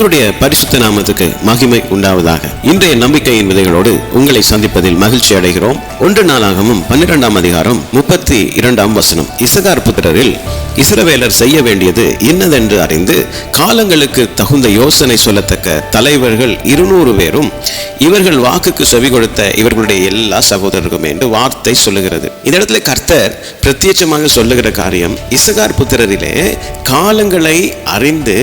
கர்த்தருடைய பரிசுத்த நாமத்துக்கு மகிமை உண்டாவதாக. இன்றைய நம்பிக்கையின் விதைகளோடு உங்களை சந்திப்பதில் மகிழ்ச்சி அடைகிறோம். ஒன்று நாளாகவும் பன்னிரெண்டாம் அதிகாரம் முப்பத்தி இரண்டாம் வசனம். இசகார் புத்திரரில் இஸ்ரவேலர் செய்ய வேண்டியது இன்னதென்று அறிந்து காலங்களுக்கு தகுந்த யோசனை சொல்லத்தக்க தலைவர்கள் இருநூறு பேரும் இவர்கள் வாக்குக்கு செவி கொடுத்த இவர்களுடைய எல்லா சகோதரருக்கும் என்று வார்த்தை சொல்லுகிறது. இந்த இடத்துல கர்த்தர் பிரத்யட்சமாக சொல்லுகிற காரியம் இசகார் புத்திரரிலே காலங்களை அறிந்து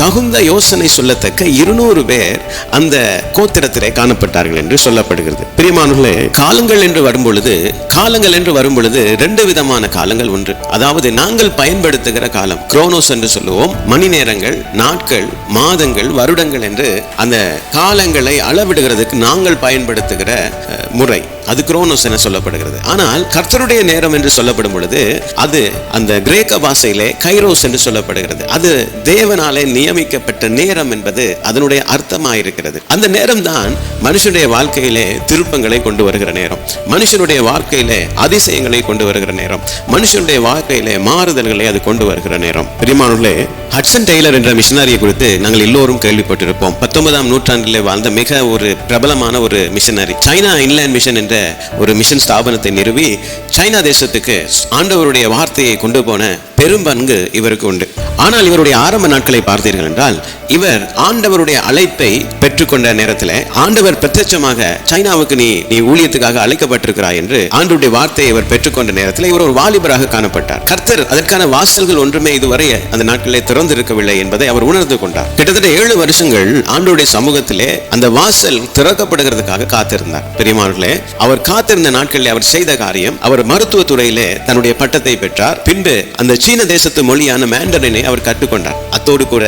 தகுந்த யோசனை சொல்லத்தக்க இருநூறு பேர் அந்த கோத்திரத்திலே காணப்பட்டார்கள் என்று சொல்லப்படுகிறது. பிரியமானவர்களே காலங்கள் என்று வரும்பொழுது காலங்கள் என்று வரும்பொழுது ரெண்டு விதமான காலங்கள் ஒன்று. அதாவது நாங்கள் பயன்படுத்துகிற காலம் குரோனோஸ் என்று சொல்லுவோம். மணி நேரங்கள் நாட்கள் மாதங்கள் வருடங்கள் என்று அந்த காலங்களை அளவிடுகிறதுக்கு நாங்கள் பயன்படுத்துகிற முறை. அது குரோனோஸ் என சொல்லப்படுகிறது. ஆனால் கர்த்தருடைய நேரம் என்று சொல்லப்படும் பொழுது அது அந்த கிரேக்க பாஷையிலே கைரோஸ் என்று சொல்லப்படுகிறது. அது தேவனாலே நியமிக்கப்பட்ட நேரம் என்பது அதனுடைய அர்த்தமாயிருக்கிறது. அந்த நேரம் தான் மனுஷனுடைய வாழ்க்கையிலே திருப்பங்களை கொண்டு வருகிற நேரம். மனுஷனுடைய வாழ்க்கையிலே அதிசயங்களை கொண்டு வருகிற நேரம். மனுஷனுடைய வாழ்க்கையிலே மாறுதல்களை அது கொண்டு வருகிற நேரம். பிரியமானவர்களே ஹட்சன் டெய்லர் என்ற மிஷினரியை குறித்து நாங்கள் எல்லோரும் கேள்விப்பட்டிருப்போம். பத்தொன்பதாம் நூற்றாண்டிலே வாழ்ந்த மிக ஒரு பிரபலமான ஒரு மிஷினரி. சைனா இன்லேண்ட் மிஷன் என்ற ஒரு மிஷன் ஸ்தாபனத்தை நிறுவி சைனா தேசத்துக்கு ஆண்டவருடைய வார்த்தையை கொண்டு போன பெரும் பங்கு இவருக்கு உண்டு. ஆனால் இவருடைய ஆரம்ப நாட்களை பார்த்தீர்கள் என்றால் இவர் ஆண்டவருடைய அழைப்பை பெற்றுக்கொண்ட நேரத்தில் ஆண்டவர் பிரத்யட்சமாக சைனாவுக்கு நீ நீ ஊழியத்துக்காக அழைக்கப்பட்டிருக்கிறாய் என்று ஆண்டுடைய வார்த்தையை இவர் பெற்றுக்கொண்ட நேரத்தில் இவர் ஒரு வாலிபராக காணப்பட்டார். கர்த்தர் அதற்கான வாசல்கள் ஒன்றுமே இதுவரை அந்த நாட்களிலே திறந்திருக்கவில்லை என்பதை அவர் உணர்ந்து கொண்டார். கிட்டத்தட்ட ஏழு வருஷங்கள் ஆண்டுடைய சமூகத்திலே அந்த வாசல் திறக்கப்படுகிறதுக்காக காத்திருந்தார். பெரியமார்களே அவர் காத்திருந்த நாட்களில் அவர் செய்த காரியம் அவர் மருத்துவ துறையிலே தன்னுடைய பட்டத்தை பெற்றார். பின்பு அந்த சீன தேசத்து மொழியான மேண்டரினை அவர் கற்றுக்கொண்டார். அத்தோடு கூட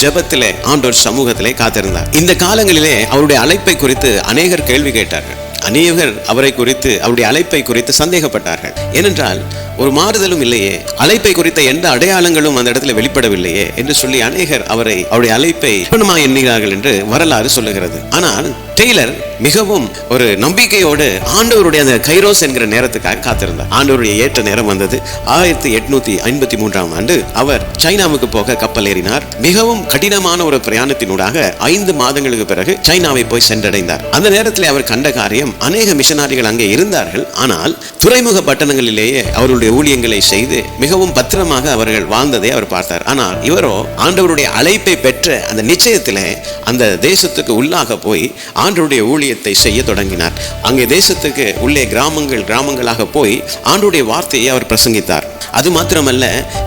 ஜபத்திலே ஆண்டோர் சமூகத்திலே காத்திருந்தார். இந்த காலங்களிலே அவருடைய அழைப்பை குறித்து அநேகர் கேள்வி கேட்டார்கள். அநேகர் அவரை குறித்து அவருடைய அழைப்பை குறித்து சந்தேகப்பட்டார்கள். ஏனென்றால் ஒரு மாறுதலும் இல்லையே. அழைப்பை குறித்த எந்த அடையாளங்களும் அந்த இடத்துல வெளிப்படவில்லையே என்று சொல்லி அநேகர் அவரை அவருடைய அழைப்பை பூர்ணமா எண்ணுகிறார்கள் என்று வரலாறு சொல்லுகிறது. ஆனால் டெய்லர் மிகவும் ஒரு நம்பிக்கையோடு ஆண்டவருடைய அந்த கைரோஸ் என்கிற நேரத்துக்காக காத்திருந்தார். ஆண்டவருடைய ஏற்ற நேரம் வந்தது. ஆயிரத்தி எட்நூத்தி ஐம்பத்தி மூன்றாம் ஆண்டு அவர் சைனாவுக்கு போக கப்பல் ஏறினார். மிகவும் கடினமான ஒரு பிரயாணத்தினூடாக ஐந்து மாதங்களுக்கு பிறகு சைனாவை போய் சென்றடைந்தார். அந்த நேரத்தில் அவர் கண்ட காரியம் அநேக மிஷனாரிகள் அங்கே இருந்தார்கள். ஆனால் துறைமுக பட்டணங்களிலேயே அவருடைய ஊழியங்களை செய்து மிகவும் பத்திரமாக அவர்கள் வாழ்ந்ததை அவர் பார்த்தார். ஆனால் இவரோ ஆண்டவருடைய அழைப்பை பெற்ற அந்த நிச்சயத்திலே அந்த தேசத்துக்கு உள்ளாக போய் ஆண்டவருடைய ஊழியத்தை செய்ய தொடங்கினார். அங்கே தேசத்துக்கு உள்ளே கிராமங்கள் கிராமங்களாக போய் ஆண்டவருடைய வார்த்தையை அவர் பிரசங்கித்தார். அது மாத்திரமல்ல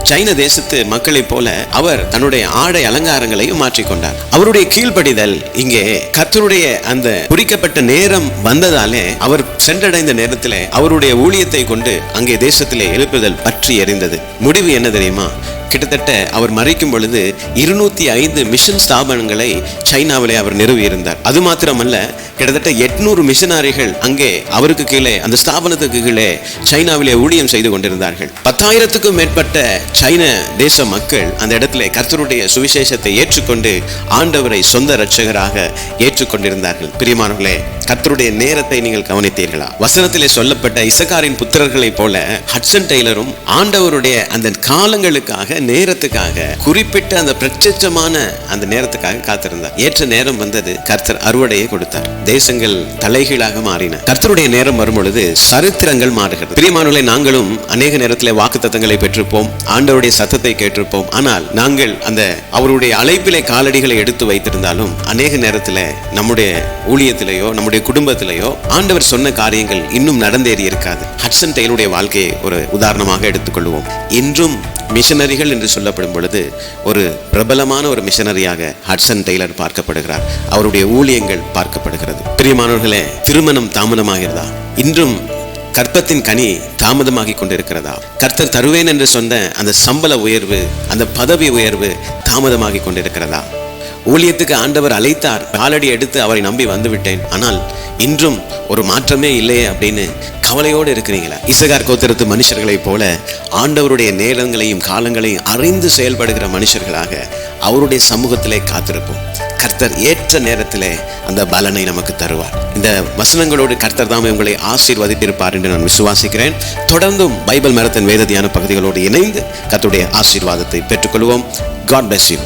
சைன தேசத்து மக்களைப் போல அவர் தன்னுடைய ஆடை அலங்காரங்களையும் மாற்றிக்கொண்டார் அவருடைய கீழ்ப்படிதல் இங்கே கர்த்தருடைய அந்த குறிக்கப்பட்ட நேரம் வந்ததாலே அவர் சென்றடைந்த நேரத்திலே அவருடைய ஊழியத்தை கொண்டு அங்கே தேசத்திலே எழுப்புதல் பற்றி எறிந்தது முடிவு என்ன தெரியுமா? கிட்டத்தட்ட அவர் மறைக்கும் பொழுது இருநூத்தி ஐந்து மிஷன் ஸ்தாபனங்களை சைனாவிலே அவர் நிறுவியிருந்தார். அது மாத்திரமல்ல கிட்டத்தட்ட எட்நூறு மிஷனாரிகள் அங்கே அவருக்கு கீழே அந்த ஸ்தாபனத்துக்கு கீழே சைனாவிலே ஊழியம் செய்து கொண்டிருந்தார்கள். பத்தாயிரத்துக்கும் மேற்பட்ட சைன தேச மக்கள் அந்த இடத்துல கர்த்தருடைய சுவிசேஷத்தை ஏற்றுக்கொண்டு ஆண்டவரை சொந்த இரட்சகராக ஏற்றுக்கொண்டிருந்தார்கள். பிரியமானவர்களே கர்த்தருடைய நேரத்தை நீங்கள் கவனித்தீர்களா? வசனத்திலே சொல்லப்பட்ட இசக்காரின் புத்திரர்களைப் போல ஹட்சன் டெய்லரும் ஆண்டவருடைய அந்த காலங்களுக்காக நேரத்துக்காக குறிப்பிட்ட அந்த பிரத்யட்சமான அந்த நேரத்துக்காக காத்திருந்தார். ஏற்ற நேரம் வந்தது கர்த்தர் அறுவடையை கொடுத்தார். தேசங்கள் தலைகீழாக மாறின. கர்த்தருடைய நேரம் வரும்பொழுது சரித்திரங்கள் மாறுகிறது. பிரியமானவர்களை நாங்களும் அநேக நேரத்தில் வாக்குத்தத்தங்களை பெற்றிருப்போம். ஆண்டவருடைய சத்தத்தை கேட்டிருப்போம். ஆனால் நாங்கள் அந்த அவருடைய அழைப்பிலே காலடிகளை எடுத்து வைத்திருந்தாலும் அநேக நேரத்தில் நம்முடைய ஊழியத்திலேயோ நம்முடைய குடும்பத்திலேயோ ஆண்டவர் சொன்ன காரியங்கள் இன்னும் நடந்தேறி இருக்காது. ஹட்சன் டெய்லுடைய வாழ்க்கையை ஒரு உதாரணமாக எடுத்துக்கொள்வோம். இன்றும் மிஷனரிகள் என்று சொல்லப்படும் பொழுது ஒரு பிரபலமான ஒரு மிஷனரியாக ஹட்சன் டெய்லர் பார்க்கப்படுகிறார். அவருடைய ஊழியங்கள் பார்க்கப்படுகிறது. பிரியமானவர்களே திருமணம் தாமதமாகிறதா? இன்றும் கற்பத்தின் கனி தாமதமாகி கொண்டிருக்கிறதா? கர்த்தர் தருவேன் என்று சொன்ன அந்த சம்பள உயர்வு அந்த பதவி உயர்வு தாமதமாகி கொண்டிருக்கிறதா? ஊழியத்துக்கு ஆண்டவர் அழைத்தார். காலடி எடுத்து அவரை நம்பி வந்துவிட்டேன். ஆனால் இன்றும் ஒரு மாற்றமே இல்லையே அப்படின்னு கவலையோடு இருக்கிறீங்களா இசகார் கோத்திரத்து மனுஷர்களைப் போல ஆண்டவருடைய நேரங்களையும் காலங்களையும் அறிந்து செயல்படுகிற மனுஷர்களாக அவருடைய சமூகத்திலே காத்திருப்போம். கர்த்தர் ஏற்ற நேரத்திலே அந்த பலனை நமக்கு தருவார். இந்த வசனங்களோடு கர்த்தர் தாமே உங்களை ஆசீர்வதித்திருப்பார் என்று நான் விசுவாசிக்கிறேன். தொடர்ந்தும் பைபிள் மரத்தின் வேத தியான பகுதிகளோடு இணைந்து கர்த்தருடைய ஆசீர்வாதத்தை பெற்றுக்கொள்வோம். God bless you